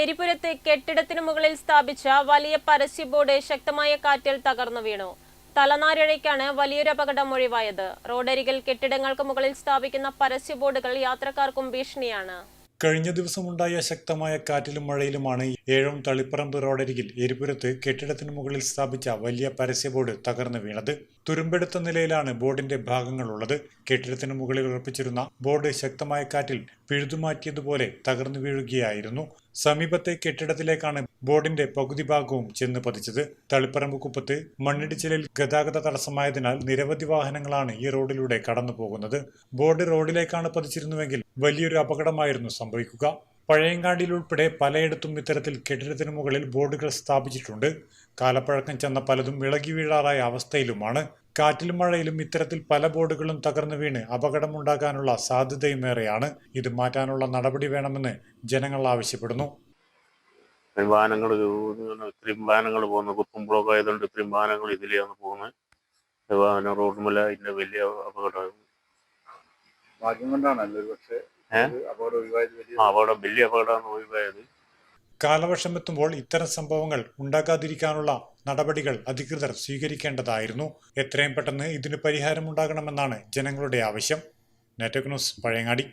എരിപുരത്ത് കെട്ടിടത്തിനു മുകളിൽ സ്ഥാപിച്ച വലിയ പരസ്യ ബോർഡ് ശക്തമായ കാറ്റിൽ തകർന്നു വീണു. തലനാരിഴയ്ക്കാണ് വലിയൊരു അപകടം ഒഴിവായത്. റോഡരികിൽ കെട്ടിടങ്ങൾക്ക് മുകളിൽ സ്ഥാപിക്കുന്ന പരസ്യ ബോർഡുകൾ യാത്രക്കാർക്കും ഭീഷണിയാണ്. കഴിഞ്ഞ ദിവസമുണ്ടായ ശക്തമായ കാറ്റിലും മഴയിലുമാണ് ഏഴോം തളിപ്പറമ്പ് റോഡരികിൽ എരിപുരത്ത് കെട്ടിടത്തിന് മുകളിൽ സ്ഥാപിച്ച വലിയ പരസ്യ ബോർഡ് തകർന്നു വീണത്. തുരുമ്പെടുത്ത നിലയിലാണ് ബോർഡിന്റെ ഭാഗങ്ങളുള്ളത്. കെട്ടിടത്തിന് മുകളിൽ ഉറപ്പിച്ചിരുന്ന ബോർഡ് ശക്തമായ കാറ്റിൽ പിഴുതുമാറ്റിയതുപോലെ തകർന്നു വീഴുകയായിരുന്നു. സമീപത്തെ കെട്ടിടത്തിലേക്കാണ് ബോർഡിന്റെ പകുതി ഭാഗവും ചെന്ന് പതിച്ചത്. തളിപ്പറമ്പ് കുപ്പത്ത് മണ്ണിടിച്ചിലിൽ ഗതാഗത തടസ്സമായതിനാൽ നിരവധി വാഹനങ്ങളാണ് ഈ റോഡിലൂടെ കടന്നു പോകുന്നത്. ബോർഡ് റോഡിലേക്കാണ് പതിച്ചിരുന്നുവെങ്കിൽ വലിയൊരു അപകടമായിരുന്നു സംഭവിക്കുക. പഴയങ്ങാടിയിൽ ഉൾപ്പെടെ പലയിടത്തും ഇത്തരത്തിൽ കെട്ടിടത്തിനു മുകളിൽ ബോർഡുകൾ സ്ഥാപിച്ചിട്ടുണ്ട്. കാലപ്പഴക്കം ചെന്ന പലതും ഇളകി വീഴാറായ അവസ്ഥയിലുമാണ്. കാറ്റിലും മഴയിലും ഇത്തരത്തിൽ പല ബോർഡുകളും തകർന്നു വീണ് അപകടമുണ്ടാകാനുള്ള സാധ്യതയും ഏറെയാണ് ഇത് മാറ്റാനുള്ള നടപടി വേണമെന്ന് ജനങ്ങൾ ആവശ്യപ്പെടുന്നു. വാഹനങ്ങൾ ഇത്രയും വാഹനങ്ങൾ പോകുന്നു. കുത്തുമ്പോഴൊക്കെ ആയതുകൊണ്ട് ഇത്രയും വാഹനങ്ങൾ ഇതിലെയാണ് പോകുന്നത്. വാഹനം റോഡുമല്ല ഇതിന്റെ വലിയ അപകടം. ഭാഗ്യം കൊണ്ടാണല്ലോ പക്ഷേ അപകടം വലിയ അപകടമാണ് ഒഴിവായത്. കാലവർഷം എത്തുമ്പോൾ ഇത്തരം സംഭവങ്ങൾ ഉണ്ടാകാതിരിക്കാനുള്ള നടപടികൾ അധികൃതർ സ്വീകരിക്കേണ്ടതായിരുന്നു. എത്രയും പെട്ടെന്ന് ഇതിന് പരിഹാരമുണ്ടാകണമെന്നാണ് ജനങ്ങളുടെ ആവശ്യം. നെറ്റക് ന്യൂസ് പഴയങ്ങാടി.